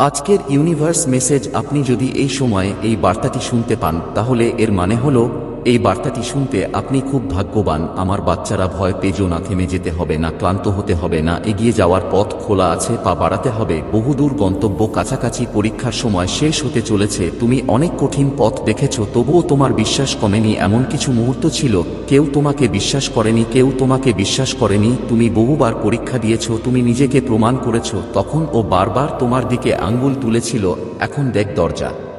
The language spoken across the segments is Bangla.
আজকের ইউনিভার্স মেসেজ আপনি যদি এই সময়ে এই বার্তাটি শুনতে পান, তাহলে এর মানে হলো এই বার্তাটি শুনতে আপনি খুব ভাগ্যবান। আমার বাচ্চারা ভয় পেজো না, থেমে যেতে হবে না, ক্লান্ত হতে হবে না, এগিয়ে যাওয়ার পথ খোলা আছে, পা বাড়াতে হবে। বহুদূর গন্তব্য কাছাকাছি, পরীক্ষার সময় শেষ হতে চলেছে। তুমি অনেক কঠিন পথ দেখেছ, তবুও তোমার বিশ্বাস কমেনি, এমন কিছু মুহূর্ত ছিল। কেউ তোমাকে বিশ্বাস করেনি, কেউ তোমাকে বিশ্বাস করেনি। তুমি বহুবার পরীক্ষা দিয়েছ, তুমি নিজেকে প্রমাণ করেছ। তখন ও বারবার তোমার দিকে আঙ্গুল তুলেছিল, এখন দেখ দরজা।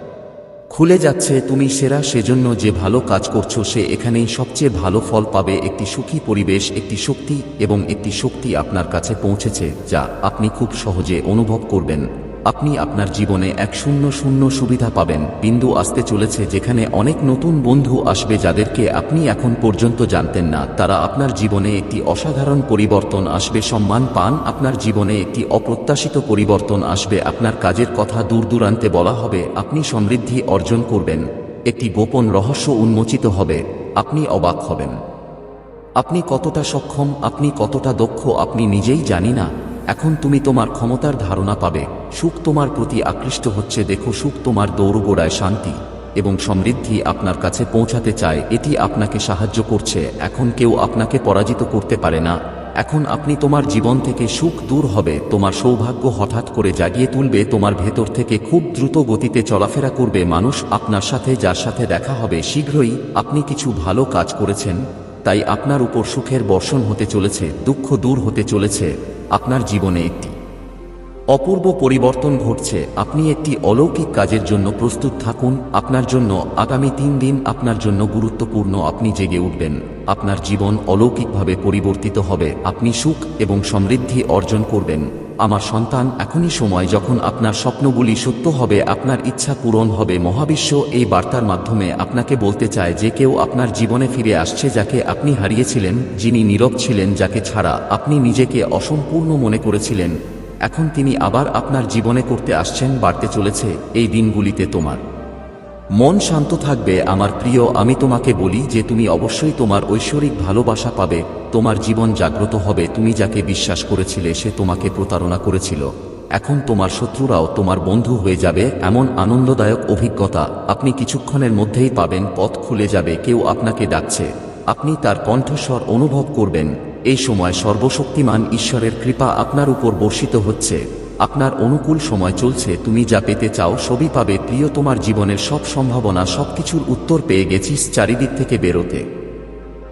খুলে যাচ্ছে, তুমি সেরা, সেজন্য যে ভালো কাজ করছ সে এখানেই সবচেয়ে ভালো ফল পাবে। একটি সুখী পরিবেশ, একটি শক্তি এবং একটি শক্তি আপনার কাছে পৌঁছেছে, যা আপনি খুব সহজে অনুভব করবেন। আপনি আপনার জীবনে এক শূন্য শূন্য সুবিধা পাবেন। বিন্দু আসতে চলেছে যেখানে অনেক নতুন বন্ধু আসবে যাদেরকে আপনি এখন পর্যন্ত জানতেন না। তারা আপনার জীবনে একটি অসাধারণ পরিবর্তন আসবে, সম্মান পান, আপনার জীবনে একটি অপ্রত্যাশিত পরিবর্তন আসবে। আপনার কাজের কথা দূর দূরান্তে বলা হবে, আপনি সমৃদ্ধি অর্জন করবেন। একটি গোপন রহস্য উন্মোচিত হবে, আপনি অবাক হবেন। আপনি কতটা সক্ষম, আপনি কতটা দক্ষ, আপনি নিজেই জানি না। এখন তুমি তোমার ক্ষমতার ধারণা পাবে। সুখ তোমার প্রতি আকৃষ্ট হচ্ছে, দেখো সুখ তোমার দৌড়গোড়ায় শান্তি এবং সমৃদ্ধি আপনার কাছে পৌঁছাতে চায়, এটি আপনাকে সাহায্য করছে। এখন কেউ আপনাকে পরাজিত করতে পারে না। এখন আপনি তোমার জীবন থেকে সুখ দূর হবে, তোমার সৌভাগ্য হঠাৎ করে জাগিয়ে তুলবে, তোমার ভেতর থেকে খুব দ্রুত গতিতে চলাফেরা করবে মানুষ আপনার সাথে, যার সাথে দেখা হবে, শীঘ্রই আপনি কিছু ভালো কাজ করেছেন, তাই আপনার উপর সুখের বর্ষণ হতে চলেছে, দুঃখ দূর হতে চলেছে। আপনার জীবনে একটি। অপূর্ব পরিবর্তন ঘটছে। আপনি একটি অলৌকিক কাজের জন্য প্রস্তুত থাকুন। আপনার জন্য আগামী তিন দিন আপনার জন্য গুরুত্বপূর্ণ। আপনি জেগে উঠবেন। আপনার জীবন অলৌকিকভাবে পরিবর্তিত হবে। আপনি সুখ এবং সমৃদ্ধি অর্জন করবেন। আমার সন্তান এখনই সময় যখন আপনার স্বপ্নগুলি সত্য হবে, আপনার ইচ্ছা পূরণ হবে। মহাবিশ্ব এই বার্তার মাধ্যমে আপনাকে বলতে চায় যে কেউ আপনার জীবনে ফিরে আসছে যাকে আপনি হারিয়েছিলেন, যিনি নীরব ছিলেন, যাকে ছাড়া আপনি নিজেকে অসম্পূর্ণ মনে করেছিলেন। এখন তিনি আবার আপনার জীবনে করতে আসছেন, বাড়তে চলেছে, এই দিনগুলিতে তোমার মন শান্ত থাকবে। আমার প্রিয়, আমি তোমাকে বলি যে তুমি অবশ্যই তোমার ঐশ্বরিক ভালোবাসা পাবে। তোমার জীবন জাগ্রত হবে, তুমি যাকে বিশ্বাস করেছিলে, সে তোমাকে প্রতারণা করেছিল। এখন তোমার শত্রুরাও তোমার বন্ধু হয়ে যাবে, এমন আনন্দদায়ক অভিজ্ঞতা আপনি কিছুক্ষণের মধ্যেই পাবেন, পথ খুলে যাবে, কেউ আপনাকে ডাকছে। আপনি তার কণ্ঠস্বর অনুভব করবেন, এই সময় সর্বশক্তিমান ঈশ্বরের কৃপা আপনার উপর বর্ষিত হচ্ছে। আপনার অনুকূল সময় চলছে, তুমি যা পেতে চাও সবই পাবে, প্রিয় তোমার জীবনের সব সম্ভাবনা সবকিছুর উত্তর পেয়ে গেছিস চারিদিক থেকে বেরোতে।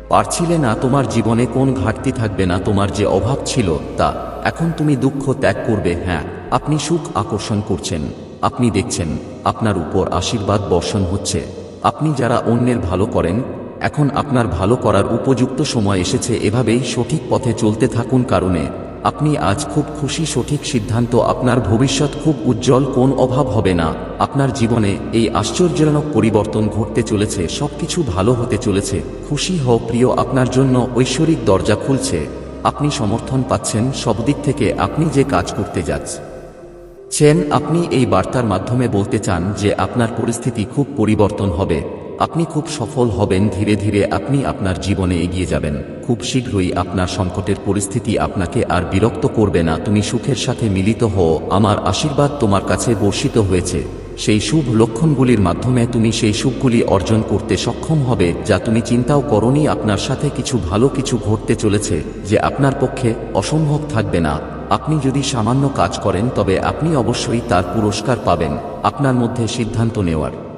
পারছিলে না তোমার জীবনে কোন ঘাটতি থাকবে না, তোমার যে অভাব ছিল তা। এখন তুমি দুঃখ ত্যাগ করবে হ্যাঁ আপনি সুখ আকর্ষণ করছেন, আপনি দেখছেন, আপনার উপর আশীর্বাদ বর্ষণ হচ্ছে। আপনি যারা অন্যের ভালো করেন, এখন আপনার ভালো করার উপযুক্ত সময় এসেছে, এভাবেই সঠিক পথে চলতে থাকুন কারণে। আপনি আজ খুব খুশি সঠিক সিদ্ধান্ত, আপনার ভবিষ্যৎ খুব উজ্জ্বল, কোন অভাব হবে না। আপনার জীবনে এই আশ্চর্যজনক পরিবর্তন ঘটতে চলেছে, সবকিছু ভালো হতে চলেছে। খুশি হও প্রিয়, আপনার জন্য ঐশ্বরিক দরজা খুলছে। আপনি সমর্থন পাচ্ছেন, সব দিক থেকে আপনি যে কাজ করতে যাচ্ছেন চেন আপনি এই বার্তার মাধ্যমে বলতে চান যে আপনার পরিস্থিতি খুব পরিবর্তন হবে। আপনি খুব সফল হবেন, ধীরে ধীরে আপনি আপনার জীবনে এগিয়ে যাবেন। খুব শীঘ্রই আপনার সংকটের পরিস্থিতি আপনাকে আর বিরক্ত করবে না। তুমি সুখের সাথে মিলিত হও, আমার আশীর্বাদ তোমার কাছে বর্ষিত হয়েছে। সেই শুভ লক্ষণগুলির মাধ্যমে তুমি সেই সুখগুলি অর্জন করতে সক্ষম হবে, যা তুমি চিন্তাও করনি আপনার সাথে কিছু ভালো কিছু ঘটতে চলেছে, যে আপনার পক্ষে অসম্ভব থাকবে না। আপনি যদি সামান্য কাজ করেন, তবে আপনি অবশ্যই তার পুরস্কার পাবেন। আপনার মধ্যে সিদ্ধান্ত নেওয়ার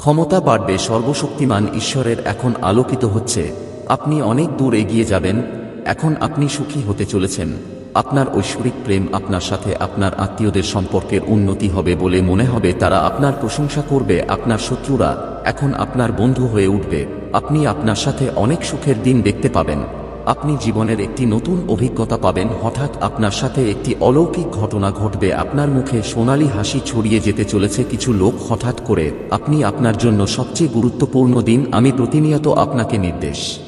ক্ষমতা বাড়বে সর্বশক্তিমান ঈশ্বরের এখন আলোকিত হচ্ছে। আপনি অনেক দূর এগিয়ে যাবেন, এখন আপনি সুখী হতে চলেছেন। আপনার ঐশ্বরিক প্রেম আপনার সাথে আপনার আত্মীয়দের সম্পর্কের উন্নতি হবে বলে মনে হবে, তারা আপনার প্রশংসা করবে, আপনার শত্রুরা এখন আপনার বন্ধু হয়ে উঠবে। আপনি আপনার সাথে অনেক সুখের দিন দেখতে পাবেন। আপনি জীবনের একটি নতুন অভিজ্ঞতা পাবেন, হঠাৎ আপনার সাথে একটি অলৌকিক ঘটনা ঘটবে, আপনার মুখে সোনালি হাসি ছড়িয়ে যেতে চলেছে, কিছু লোক হঠাৎ করে, আপনি আপনার জন্য সবচেয়ে গুরুত্বপূর্ণ দিন, আমি প্রতিনিয়ত আপনাকে নির্দেশ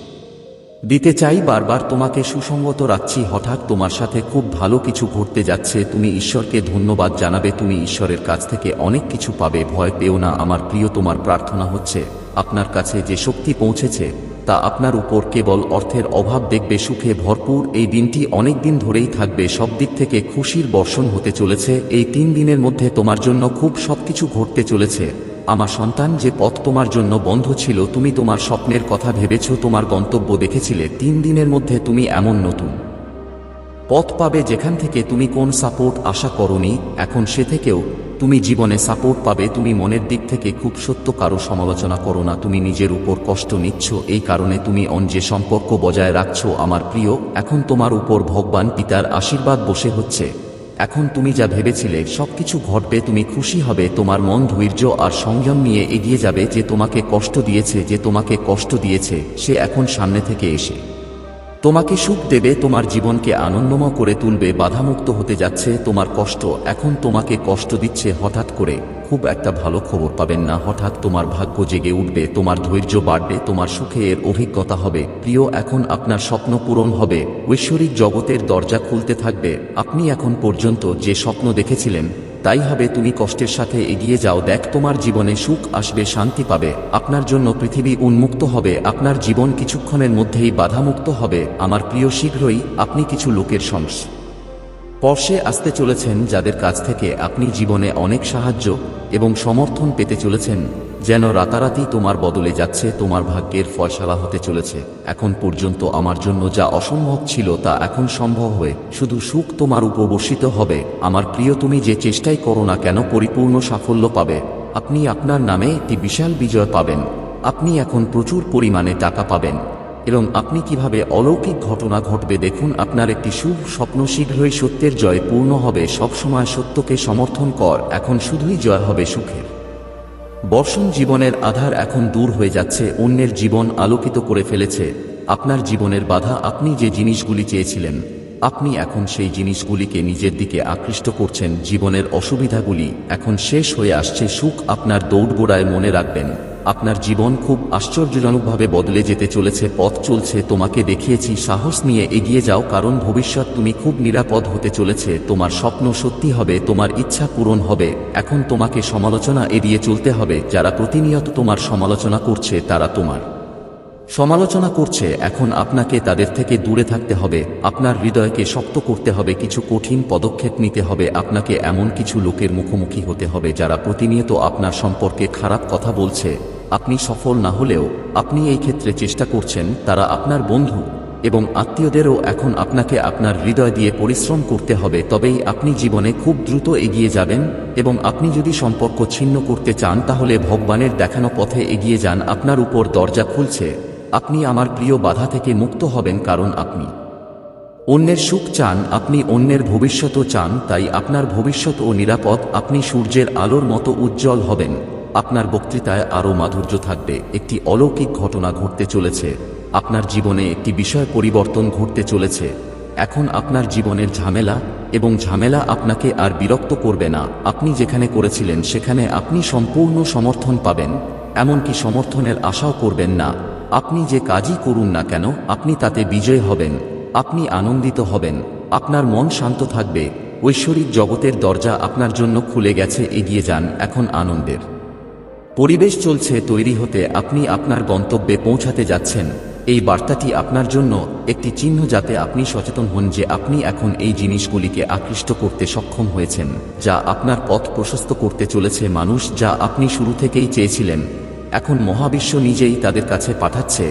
দিতে চাই, বারবার তোমাকে সুসঙ্গত রাখছি, হঠাৎ তোমার সাথে খুব ভালো কিছু ঘটতে যাচ্ছে, তুমি ঈশ্বরকে ধন্যবাদ জানাবে, তুমি ঈশ্বরের কাছ থেকে অনেক কিছু পাবে, ভয় পেও না, আমার প্রিয়, তোমার প্রার্থনা হচ্ছে, আপনার কাছে যে শক্তি পৌঁছেছে তা আপনার উপর কেবল অর্থের অভাব দেখবে, সুখে ভরপুর। এই দিনটি অনেক দিন ধরেই থাকবে, সব দিক থেকে খুশির বর্ষণ হতে চলেছে। এই তিন দিনের মধ্যে তোমার জন্য খুব সবকিছু ঘটতে চলেছে। আমার সন্তান, যে পথ তোমার জন্য বন্ধ ছিল, তুমি তোমার স্বপ্নের কথা ভেবেছ, তোমার গন্তব্য দেখেছিলে। তিন দিনের মধ্যে তুমি এমন নতুন পথ পাবে যেখান থেকে তুমি কোন সাপোর্ট আশা করনি। এখন সে থেকেও তুমি জীবনে সাপোর্ট পাবে, তুমি মনের দিক থেকে খুব সত্য কারও সমালোচনা করো না, তুমি নিজের উপর কষ্ট নিচ্ছ, এই কারণে তুমি অন যে সম্পর্ক বজায় রাখছো, আমার প্রিয়, এখন তোমার উপর ভগবান পিতার আশীর্বাদ বসে হচ্ছে। এখন তুমি যা ভেবেছিলে, সবকিছু ঘটবে, তুমি খুশি হবে, তোমার মন ধৈর্য আর সংযম নিয়ে এগিয়ে যাবে, যে তোমাকে কষ্ট দিয়েছে, যে তোমাকে কষ্ট দিয়েছে, সে এখন সামনে থেকে এসে তোমাকে সুখ দেবে, তোমার জীবনকে আনন্দময় করে তুলবে, বাধামুক্ত হতে যাচ্ছে, তোমার কষ্ট এখন তোমাকে কষ্ট দিচ্ছে, হঠাৎ করে খুব একটা ভালো খবর পাবেন না, হঠাৎ তোমার ভাগ্য জেগে উঠবে, তোমার ধৈর্য বাড়বে, তোমার সুখে এর অভিজ্ঞতা হবে। প্রিয়, এখন আপনার স্বপ্ন পূরণ হবে, ঐশ্বরিক জগতের দরজা খুলতে থাকবে, আপনি এখন পর্যন্ত যে স্বপ্ন দেখেছিলেন তাই হবে তুমি কষ্টের সাথে এগিয়ে যাও, দেখ তোমার জীবনে সুখ আসবে, শান্তি পাবে, আপনার জন্য পৃথিবী উন্মুক্ত হবে, আপনার জীবন কিছুক্ষণের মধ্যেই বাধামুক্ত হবে, আমার প্রিয়, শীঘ্রই আপনি কিছু লোকের সংস স্পর্শে আসতে চলেছেন যাদের কাছ থেকে আপনি জীবনে অনেক সাহায্য এবং সমর্থন পেতে চলেছেন। যেন রাতারাতি তোমার বদলে যাচ্ছে, তোমার ভাগ্যের ফয়সালা হতে চলেছে। এখন পর্যন্ত আমার জন্য যা অসম্ভব ছিল তা এখন সম্ভব হয়ে, শুধু সুখ তোমার উপবর্ষিত হবে। আমার প্রিয়, তুমি যে চেষ্টাই করো না কেন, পরিপূর্ণ সাফল্য পাবে। আপনি আপনার নামে একটি বিশাল বিজয় পাবেন। আপনি এখন প্রচুর পরিমাণে টাকা পাবেন। এবং আপনি কীভাবে অলৌকিক ঘটনা ঘটবে দেখুন, আপনার একটি শুভ স্বপ্ন শীঘ্রই সত্যের জয় পূর্ণ হবে। সবসময় সত্যকে সমর্থন কর, এখন শুধুই জয় হবে সুখের। বর্ষণ জীবনের আধার এখন দূর হয়ে যাচ্ছে, অন্যের জীবন আলোকিত করে ফেলেছে। আপনার জীবনের বাধা আপনি যে জিনিসগুলি চেয়েছিলেন, আপনি এখন সেই জিনিসগুলিকে নিজের দিকে আকৃষ্ট করছেন। জীবনের অসুবিধাগুলি এখন শেষ হয়ে আসছে। সুখ আপনার দৌড়গোড়ায় মনে রাখবেন। আপনার জীবন খুব আশ্চর্যজনকভাবে বদলে যেতে চলেছে, পথ চলছে, তোমাকে দেখিয়েছি, সাহস নিয়ে এগিয়ে যাও, কারণ ভবিষ্যৎ তুমি খুব নিরাপদ হতে চলেছে, তোমার স্বপ্ন সত্যি হবে, তোমার ইচ্ছা পূরণ হবে, এখন তোমাকে সমালোচনা এড়িয়ে চলতে হবে, যারা প্রতিনিয়ত তোমার সমালোচনা করছে, তারা তোমার সমালোচনা করছে, এখন আপনাকে তাদের থেকে দূরে থাকতে হবে, আপনার হৃদয়কে শক্ত করতে হবে, কিছু কঠিন পদক্ষেপ নিতে হবে, আপনাকে এমন কিছু লোকের মুখোমুখি হতে হবে যারা প্রতিনিয়ত আপনার সম্পর্কে খারাপ কথা বলছে। আপনি সফল না হলেও, আপনি এই ক্ষেত্রে চেষ্টা করছেন, তারা আপনার বন্ধু এবং আত্মীয়দেরও এখন আপনাকে আপনার হৃদয় দিয়ে পরিশ্রম করতে হবে, তবেই আপনি জীবনে খুব দ্রুত এগিয়ে যাবেন এবং আপনি যদি সম্পর্ক ছিন্ন করতে চান, তাহলে ভগবানের দেখানো পথে এগিয়ে যান, আপনার উপর দরজা খুলছে। আপনি আমার প্রিয় বাধা থেকে মুক্ত হবেন কারণ আপনি অন্যের সুখ চান, আপনি অন্যের ভবিষ্যতও চান, তাই আপনার ভবিষ্যৎ ও নিরাপদ, আপনি সূর্যের আলোর মতো উজ্জ্বল হবেন। আপনার বক্তৃতায় আরও মাধুর্য থাকবে। একটি অলৌকিক ঘটনা ঘটতে চলেছে। আপনার জীবনে একটি বিষয় পরিবর্তন ঘটতে চলেছে। এখন আপনার জীবনের ঝামেলা, এবং ঝামেলা আপনাকে আর বিরক্ত করবে না। আপনি যেখানে করেছিলেন, সেখানে আপনি সম্পূর্ণ সমর্থন পাবেন। এমনকি সমর্থনের আশাও করবেন না। আপনি যে কাজই করুন না কেন, আপনি তাতে বিজয় হবেন, আপনি আনন্দিত হবেন, আপনার মন শান্ত থাকবে, ঐশ্বরিক জগতের দরজা আপনার জন্য খুলে গেছে, এগিয়ে যান, এখন আনন্দের। পরিবেশ চলছে, তৈরি হতে আপনি আপনার গন্তব্যে পৌঁছাতে যাচ্ছেন, এই বার্তাটি আপনার জন্য একটি চিহ্ন যাতে আপনি সচেতন হন যে আপনি এখন এই জিনিসগুলিকে আকৃষ্ট করতে সক্ষম হয়েছেন, যা আপনার পথ প্রশস্ত করতে চলেছে মানুষ, যা আপনি শুরু থেকেই চেয়েছিলেন। এখন মহাবিশ্ব নিজেই তাদের কাছে পাঠাচ্ছে,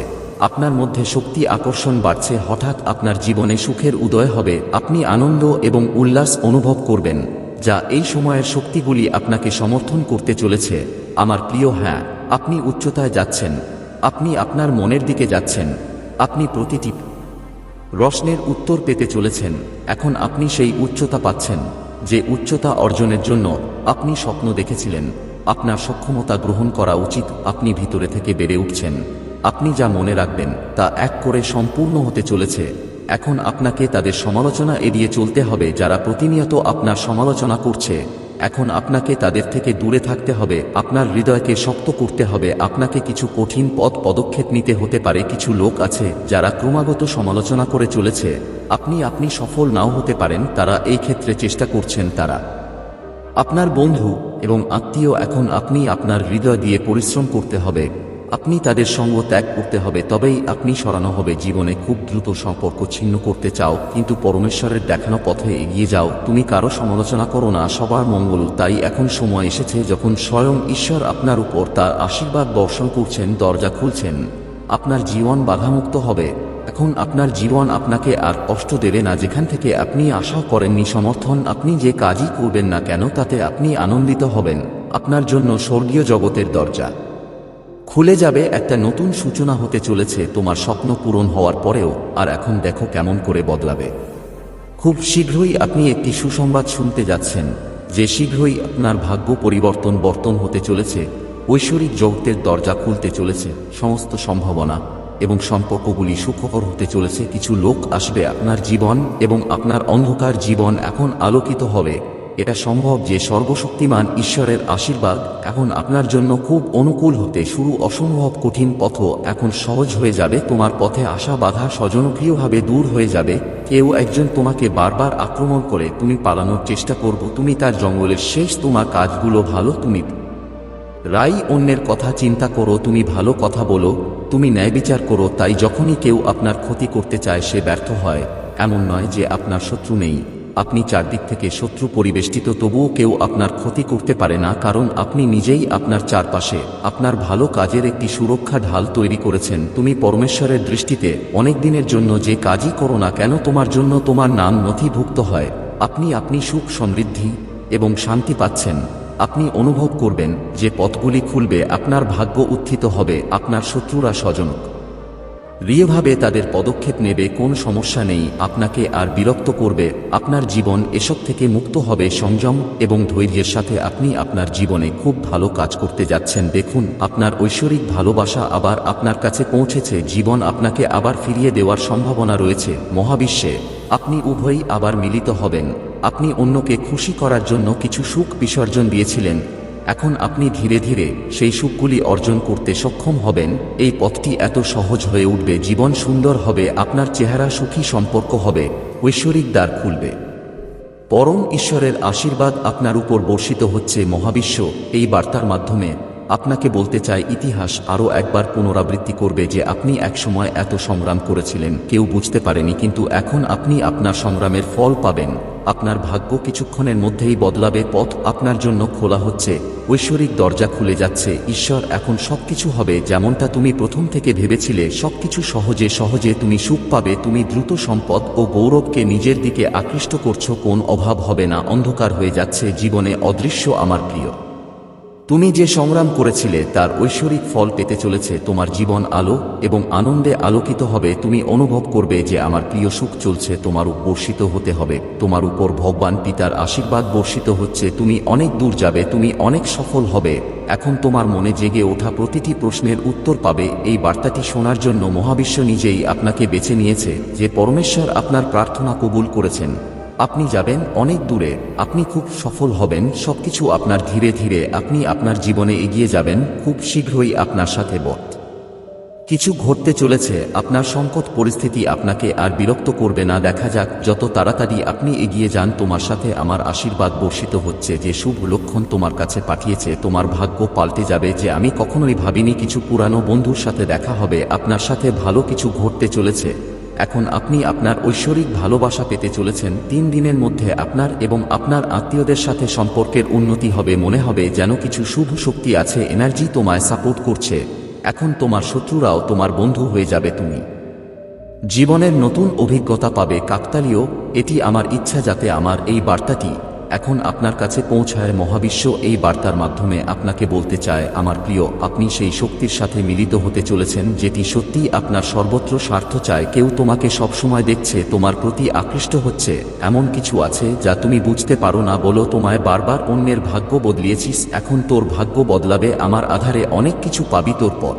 আপনার মধ্যে শক্তি আকর্ষণ বাড়ছে, হঠাৎ আপনার জীবনে সুখের উদয় হবে, আপনি আনন্দ এবং উল্লাস অনুভব করবেন, যা এই সময়ের শক্তিগুলি আপনাকে সমর্থন করতে চলেছে, আমার প্রিয় হ্যাঁ আপনি উচ্চতায় যাচ্ছেন, আপনি আপনার মনের দিকে যাচ্ছেন, আপনি প্রতিটি রশ্নের উত্তর পেতে চলেছেন, এখন আপনি সেই উচ্চতা পাচ্ছেন, যে উচ্চতা অর্জনের জন্য আপনি স্বপ্ন দেখেছিলেন। আপনার সক্ষমতা গ্রহণ করা উচিত। আপনি ভিতরে থেকে বেড়ে উঠছেন। আপনি যা মনে রাখবেন, তা এক করে সম্পূর্ণ হতে চলেছে। এখন আপনাকে তাদের সমালোচনা এড়িয়ে চলতে হবে, যারা প্রতিনিয়ত আপনার সমালোচনা করছে। এখন আপনাকে তাদের থেকে দূরে থাকতে হবে, আপনার হৃদয়কে শক্ত করতে হবে। আপনাকে কিছু কঠিন পথ পদক্ষেপ নিতে হতে পারে। কিছু লোক আছে, যারা ক্রমাগত সমালোচনা করে চলেছে। আপনি আপনি সফল নাও হতে পারেন, তারা এই ক্ষেত্রে চেষ্টা করছেন তারা। আপনার বন্ধু এবং আত্মীয়, এখন আপনি আপনার হৃদয় দিয়ে পরিশ্রম করতে হবে। আপনি তাদের সঙ্গ ত্যাগ করতে হবে, তবেই আপনি সরানো হবে। জীবনে খুব দ্রুত সম্পর্ক ছিন্ন করতে চাও, কিন্তু পরমেশ্বরের দেখানো পথে এগিয়ে যাও। তুমি কারও সমালোচনা করো না, সবার মঙ্গল। তাই এখন সময় এসেছে যখন স্বয়ং ঈশ্বর আপনার উপর তার আশীর্বাদ বর্ষণ করছেন, দরজা খুলছেন। আপনার জীবন বাধামুক্ত হবে। এখন আপনার জীবন আপনাকে আর কষ্ট দেবে না। যেখান থেকে আপনি আশা করেননি, সমর্থন আপনি যে কাজই করবেন না কেন, তাতে আপনি আনন্দিত হবেন। আপনার জন্য স্বর্গীয় জগতের দরজা। খুলে যাবে একটা নতুন সূচনা হতে চলেছে, তোমার স্বপ্ন পূরণ হওয়ার পরেও। আর এখন দেখো কেমন করে বদলাবে। খুব শীঘ্রই আপনি একটি সুসংবাদ শুনতে যাচ্ছেন, যে শীঘ্রই আপনার ভাগ্য পরিবর্তন বর্তন হতে চলেছে। ঐশ্বরিক জগতের দরজা খুলতে চলেছে, সমস্ত সম্ভাবনা। এবং সম্পর্কগুলি সুখকর হতে চলেছে। কিছু লোক আসবে আপনার জীবন এবং আপনার অন্ধকার জীবন এখন আলোকিত হবে। এটা সম্ভব যে সর্বশক্তিমান ঈশ্বরের আশীর্বাদ এখন আপনার জন্য খুব অনুকূল হতে শুরু অসম্ভব কঠিন পথ এখন সহজ হয়ে যাবে। তোমার পথে আসা বাধা স্বজনপ্রিয়ভাবে দূর হয়ে যাবে। কেউ একজন তোমাকে বারবার আক্রমণ করে, তুমি পালানোর চেষ্টা করব, তুমি তার জঙ্গলের শেষ তোমার কাজগুলো ভালো, তুমি রাই অন্যের কথা চিন্তা করো, তুমি ভালো কথা বলো, তুমি ন্যায় বিচার করো, তাই যখনই কেউ আপনার ক্ষতি করতে চায় সে ব্যর্থ হয়। এমন নয় যে আপনার শত্রু নেই। আপনি চারদিক থেকে শত্রু পরিবেষ্টিত, তবুও কেউ আপনার ক্ষতি করতে পারে না, কারণ আপনি নিজেই আপনার চারপাশে, আপনার ভালো কাজের একটি সুরক্ষা ঢাল তৈরি করেছেন। তুমি পরমেশ্বরের দৃষ্টিতে অনেক দিনের জন্য যে কাজই করো না কেন, তোমার জন্য তোমার নাম নথিভুক্ত হয়। আপনি আপনি সুখ সমৃদ্ধি এবং শান্তি পাচ্ছেন। আপনি অনুভব করবেন যে পথগুলি খুলবে, আপনার ভাগ্য উত্থিত হবে, আপনার শত্রুরা স্বজনক। রিয়েভাবে তাদের পদক্ষেপ নেবে, কোন সমস্যা নেই, আপনাকে আর বিরক্ত করবে, আপনার জীবন এসব থেকে মুক্ত হবে, সংযম এবং ধৈর্যের সাথে আপনি আপনার জীবনে খুব ভালো কাজ করতে যাচ্ছেন। দেখুন, আপনার ঐশ্বরিক ভালোবাসা আবার আপনার কাছে পৌঁছেছে, জীবন আপনাকে আবার ফিরিয়ে দেওয়ার সম্ভাবনা রয়েছে। মহাবিশ্বে আপনি উভয়ই আবার মিলিত হবেন। আপনি অন্যকে খুশি করার জন্য কিছু সুখ বিসর্জন দিয়েছিলেন। এখন আপনি ধীরে ধীরে সেই সুখগুলি অর্জন করতে সক্ষম হবেন। এই পথটি এত সহজ হয়ে উঠবে, জীবন সুন্দর হবে, আপনার চেহারা সুখী সম্পর্ক হবে, ঐশ্বরিক দ্বার খুলবে। পরম ঈশ্বরের আশীর্বাদ আপনার উপর বর্ষিত হচ্ছে মহাবিশ্ব। এই বার্তার মাধ্যমে আপনাকে বলতে চাই, ইতিহাস আরও একবার পুনরাবৃত্তি করবে যে আপনি একসময় এত সংগ্রাম করেছিলেন। কেউ বুঝতে পারেনি, কিন্তু এখন আপনি আপনার সংগ্রামের ফল পাবেন। আপনার ভাগ্য কিছুক্ষণের মধ্যেই বদলাবে, পথ আপনার জন্য খোলা হচ্ছে, ঐশ্বরিক দরজা খুলে যাচ্ছে, ঈশ্বর এখন সবকিছু হবে যেমনটা তুমি প্রথম থেকে ভেবেছিলে, সবকিছু সহজে সহজে তুমি সুখ পাবে, তুমি দ্রুত সম্পদ ও গৌরবকে নিজের দিকে আকৃষ্ট করছ, কোন অভাব হবে না, অন্ধকার হয়ে যাচ্ছে, জীবনে অদৃশ্য আমার প্রিয়। তুমি যে সংগ্রাম করেছিলে, তার ঐশ্বরিক ফল পেতে চলেছে তোমার জীবন আলো, এবং আনন্দে আলোকিত হবে, তুমি অনুভব করবে যে আমার প্রিয় সুখ চলছে, তোমার উপর বর্ষিত হতে হবে, তোমার উপর ভগবান পিতার আশীর্বাদ বর্ষিত হচ্ছে, তুমি অনেক দূর যাবে, তুমি অনেক সফল হবে। এখন তোমার মনে জেগে ওঠা প্রতিটি প্রশ্নের উত্তর পাবে, এই বার্তাটি শোনার জন্য মহাবিশ্ব নিজেই আপনাকে বেছে নিয়েছে, যে পরমেশ্বর আপনার প্রার্থনা কবুল করেছেন। আপনি যাবেন অনেক দূরে, আপনি খুব সফল হবেন, সবকিছু আপনার ধীরে ধীরে, আপনি আপনার জীবনে এগিয়ে যাবেন, খুব শীঘ্রই আপনার সাথে বট। কিছু ঘটতে চলেছে, আপনার সংকট পরিস্থিতি আপনাকে আর বিরক্ত করবে না, দেখা যাক, যত তাড়াতাড়ি আপনি এগিয়ে যান, তোমার সাথে আমার আশীর্বাদ বর্ষিত হচ্ছে, যে শুভ লক্ষণ তোমার কাছে পাঠিয়েছে, তোমার ভাগ্য পাল্টে যাবে, যে আমি কখনোই ভাবিনি কিছু পুরানো বন্ধুর সাথে দেখা হবে, আপনার সাথে ভালো কিছু ঘটতে চলেছে। এখন আপনি আপনার ঐশ্বরিক ভালোবাসা পেতে চলেছেন, তিন দিনের মধ্যে আপনার এবং আপনার আত্মীয়দের সাথে সম্পর্কের উন্নতি হবে, মনে হবে যেন কিছু শুভ শক্তি আছে, এনার্জি তোমায় সাপোর্ট করছে। এখন তোমার শত্রুরাও তোমার বন্ধু হয়ে যাবে তুমি। জীবনের নতুন অভিজ্ঞতা পাবে, কাকতালীয়, এটি আমার ইচ্ছা যাতে আমার এই বার্তাটি এখন আপনার কাছে পৌঁছায় মহাবিশ্ব এই বার্তার মাধ্যমে আপনাকে বলতে চায়, আমার প্রিয়, আপনি সেই শক্তির সাথে মিলিত হতে চলেছেন যেটি সত্যি আপনার সর্বত্র স্বার্থ চায়। কেউ তোমাকে সবসময় দেখছে, তোমার প্রতি আকৃষ্ট হচ্ছে। এমন কিছু আছে যা তুমি বুঝতে পারো না, বলো তোমায় বারবার অন্যের ভাগ্য বদলিয়েছিস, এখন তোর ভাগ্য বদলাবে, আমার আধারে অনেক কিছু পাবি তোর পর।